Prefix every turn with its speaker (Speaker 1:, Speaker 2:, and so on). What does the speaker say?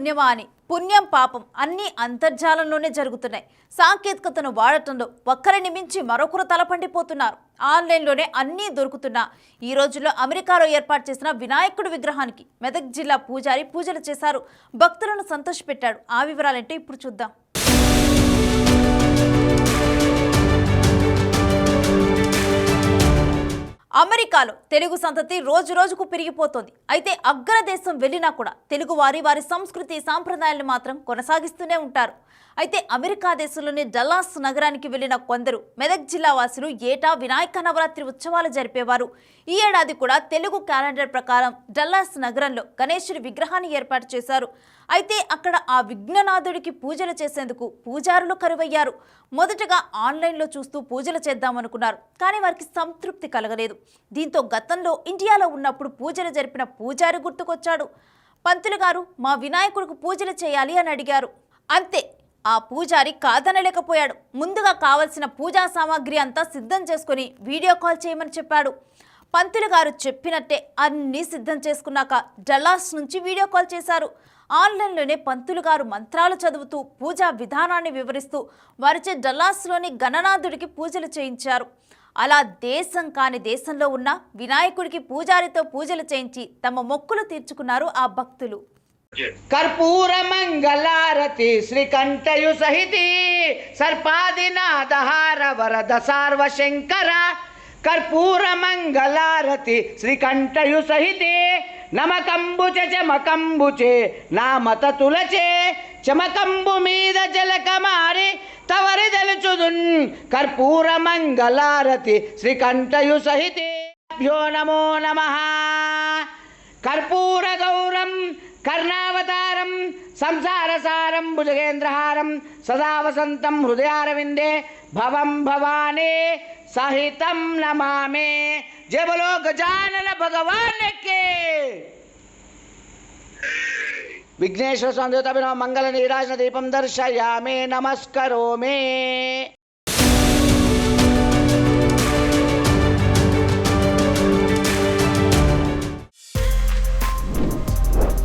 Speaker 1: పుణ్యమా అని పుణ్యం పాపం అన్నీ అంతర్జాలంలోనే జరుగుతున్నాయి. సాంకేతికతను వాడటంలో ఒక్కరిని మించి మరొకరు తలపండిపోతున్నారు. ఆన్లైన్లోనే అన్నీ దొరుకుతున్నా ఈ రోజుల్లో అమెరికాలో ఏర్పాటు చేసిన వినాయకుడి విగ్రహానికి మెదక్ జిల్లా పూజారి పూజలు చేశారు. భక్తులను సంతోషపెట్టాడు. ఆ వివరాలంటే ఇప్పుడు చూద్దాం. అమెరికాలో తెలుగు సంతతి రోజు రోజుకు పెరిగిపోతోంది. అయితే అగ్రదేశం వెళ్ళినా కూడా తెలుగు వారి వారి సంస్కృతి సాంప్రదాయాలను మాత్రం కొనసాగిస్తూనే ఉంటారు. అయితే అమెరికా దేశంలోని డల్లాస్ నగరానికి వెళ్ళిన కొందరు మెదక్ జిల్లా వాసులు ఏటా వినాయక నవరాత్రి ఉత్సవాలు జరిపేవారు. ఈ ఏడాది కూడా తెలుగు క్యాలెండర్ ప్రకారం డల్లాస్ నగరంలో గణేశుడి విగ్రహాన్ని ఏర్పాటు చేశారు. అయితే అక్కడ ఆ విఘ్ననాథుడికి పూజలు చేసేందుకు పూజారులు కరువయ్యారు. మొదటగా ఆన్లైన్లో చూస్తూ పూజలు చేద్దామనుకున్నారు. కానీ వారికి సంతృప్తి కలగలేదు. దీంతో గతంలో ఇండియాలో ఉన్నప్పుడు పూజలు జరిపిన పూజారి గుర్తుకొచ్చాడు. పంతులు గారు మా వినాయకుడికి పూజలు చేయాలి అని అడిగారు. అంతే ఆ పూజారి కాదనలేకపోయాడు. ముందుగా కావలసిన పూజా సామాగ్రి అంతా సిద్ధం చేసుకుని వీడియో కాల్ చేయమని చెప్పాడు. పంతులు గారు చెప్పినట్టే అన్నీ సిద్ధం చేసుకున్నాక డల్లాస్ నుంచి వీడియో కాల్ చేశారు. ఆన్లైన్లోనే పంతులు గారు మంత్రాలు చదువుతూ పూజా విధానాన్ని వివరిస్తూ వారిచే డల్లాస్లోని గణనాథుడికి పూజలు చేయించారు. అలా దేశం కాని దేశంలో ఉన్న వినాయకుడికి పూజారితో పూజలు చేయించి తమ మొక్కులు తీర్చుకున్నారు ఆ భక్తులు.
Speaker 2: కర్పూర మంగళారతి శ్రీకంఠయు సహితి సర్పాదినాదహార వరద సార్వశంకర కర్పూర మంగళారతి శ్రీకంఠయు సహితే నమకంబుచ చమకంబుచే నామత తులచే చమకంబు మీద జలకమా सुन कर्पूर मंगलारति श्रीकंठयु सहित भ्यो नमो नम। कर्पूर गौर कर्णावतारम संसार सारम भुजगेन्द्रहारम सदा वसंतम हृदयारविंदे भवम भवाने सहित नमामे। जय बोलो गजानन भगवान के। विघ्नेश्वर स्वामी मंगल नीराज दीपम दर्शया मे नमस्करो मे